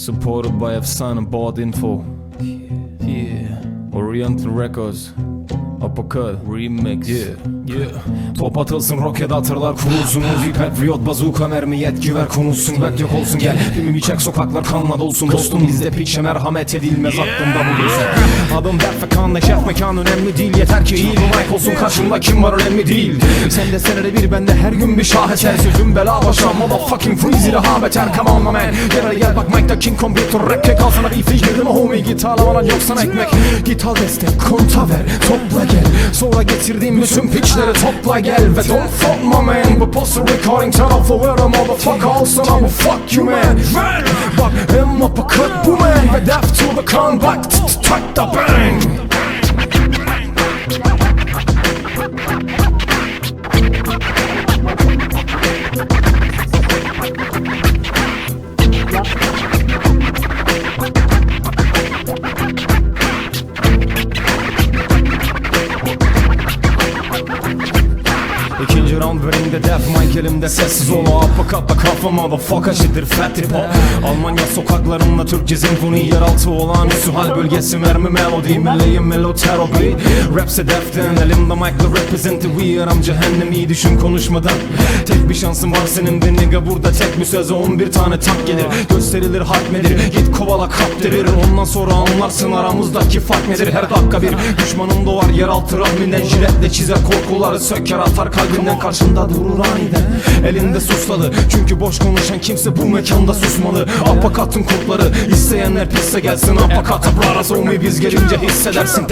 Supported by Efsane Bad Info. Yeah. Oriental Records. Uppercut Remix. Yeah. Yeah. Top atılsın roket atırlar kurulsun Uzi Patriot bazooka mermi yetki ver konulsun Bek yok olsun gel. Ümimi çek sokaklar kanla dolsun Dostum bizde piçe merhamet edilmez aklımda bu gözler Adım dert ve kan neşet mekan önemli değil Yeter ki iyi bir mic olsun karşımda kim var önemli değil. Sen de senede bir bende her gün bir şaheser Sözüm bela başa motherfucking freeze ile ha beter Come on my man. Gel hadi gel bak mic'ta king computer rap kek al sana bir fiş girdim homie Git ağlamadan yok sana ekmek. Git al destek konta ver topla gel. Sonra getirdiğim bütün piçleri topla gel don't fuck my man We post a recording turn off the weather motherfucker olsun ama fuck you man. Bak hem uppercut bu man. Ve death to the comeback Track the bang İkinci round ringde death mic elimde. Sessiz ol Uppercut'la kafa motherfucker şidir fat hop. Almanya sokaklarında Türkçe zenfoni yeraltı olağanüstü hal bölgesi mermi melodi Milleyim melo terapi Rapse deften elimde mic'la represent we Aram cehennemi düşün konuşmadan. Tek bir şansın var senin de nigga burada tek bir söze 11 tane tak gelir. Gösterilir hatmedir git kovala kap derir Ondan sonra anlarsın aramızdaki fark nedir? Her dakika bir düşmanım doğar yeraltı rahminden Jiletle çizer korkuları söker atar kalbinden Karşında durur aniden elinde susladı Çünkü boş konuşan kimse bu mekanda susmalı Apakatın kurtları isteyenler pisse gelsin Apakata brara soğumayı biz gelince hissedersin